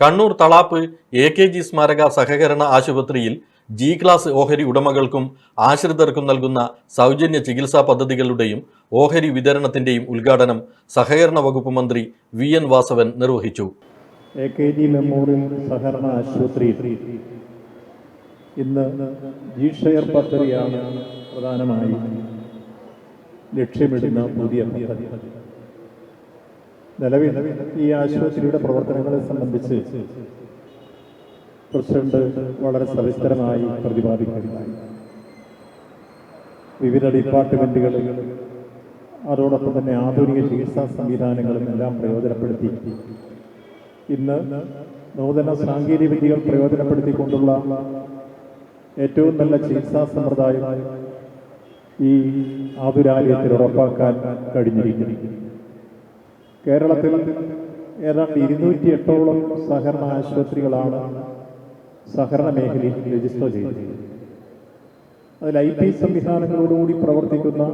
Kannur Thalap A K G സ്മാരക സഹകരണ ആശുപത്രിയിൽ ജി ക്ലാസ് ഓഹരി ഉടമകൾക്കും ആശ്രിതർക്കും നൽകുന്ന സൗജന്യ ചികിത്സാ പദ്ധതികളുടെയും ഓഹരി വിതരണത്തിന്റെയും ഉദ്ഘാടനം സഹകരണ വകുപ്പ് മന്ത്രി വി എൻ വാസവൻ നിർവഹിച്ചു. മെമ്മോറിയൽ സഹകരണ ഇന്ന് ജി ഷെയർ പദ്ധതിയാണ് പ്രധാനമായും ലക്ഷ്യമിടുന്ന പുതിയ നിലവിൽ ഈ ആശുപത്രിയുടെ പ്രവർത്തനങ്ങളെ സംബന്ധിച്ച് പ്രസിഡന്റ് വളരെ സവിസ്തരമായി പ്രതിപാദിക്കുകയുണ്ടായി. വിവിധ ഡിപ്പാർട്ട്മെന്റുകളിൽ അതോടൊപ്പം തന്നെ ആധുനിക ചികിത്സാ സംവിധാനങ്ങളും എല്ലാം പ്രയോജനപ്പെടുത്തി. ഇന്ന് നൂതന സാങ്കേതിക വിദ്യകൾ പ്രയോജനപ്പെടുത്തിക്കൊണ്ടുള്ള ഏറ്റവും നല്ല ചികിത്സാ സമ്പ്രദായം ഈ ആതുരാലയത്തിൽ ഉറപ്പാക്കാൻ കഴിഞ്ഞിരിക്കുന്നു. കേരളത്തിൽ ഏതാണ്ട് ഇരുന്നൂറ്റി എട്ടോളം സഹകരണ ആശുപത്രികളാണ് സഹകരണ മേഖലയിൽ രജിസ്റ്റർ ചെയ്തത്. അതിൽ ഐ പി സംവിധാനങ്ങളോടുകൂടി പ്രവർത്തിക്കുന്ന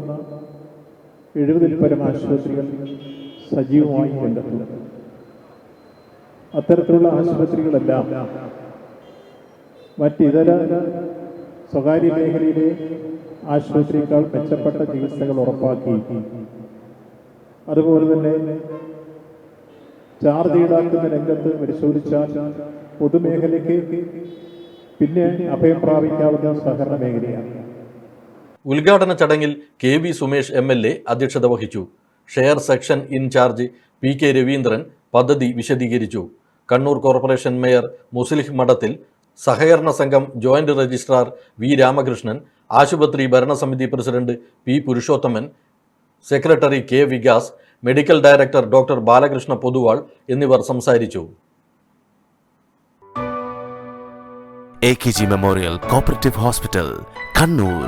എഴുപതിൽ പരം ആശുപത്രികൾ സജീവമായി രംഗത്തുണ്ട്. അത്തരത്തിലുള്ള ആശുപത്രികളെല്ലാം മറ്റിതര സ്വകാര്യ മേഖലയിലെ ആശുപത്രിയേക്കാൾ മെച്ചപ്പെട്ട ചികിത്സകൾ ഉറപ്പാക്കി. അതുപോലെ തന്നെ ചാർജ് ഈടാക്കുന്ന രംഗത്ത് പരിശോധിച്ചാൽ പൊതുമേഖലയ്ക്ക് പിന്നെ അഭയം പ്രാപിക്കാവുന്ന സഹകരണ മേഖലയാണ്. ഉദ്ഘാടന ചടങ്ങിൽ K V Sumesh M L A അധ്യക്ഷത വഹിച്ചു. Share section incharge P K Raveendran പദ്ധതി വിശദീകരിച്ചു. കണ്ണൂർ കോർപ്പറേഷൻ മേയർ മുസ്ലിഹ് മഠത്തിൽ സഹകരണ സംഘം ജോയിന്റ് രജിസ്ട്രാർ വി രാമകൃഷ്ണൻ ആശുപത്രി ഭരണസമിതി president P Purushothaman secretary K Vikas medical director doctor Balakrishna Pothuval എന്നിവർ സംസാരിച്ചു. A K G memorial cooperative hospital Kannur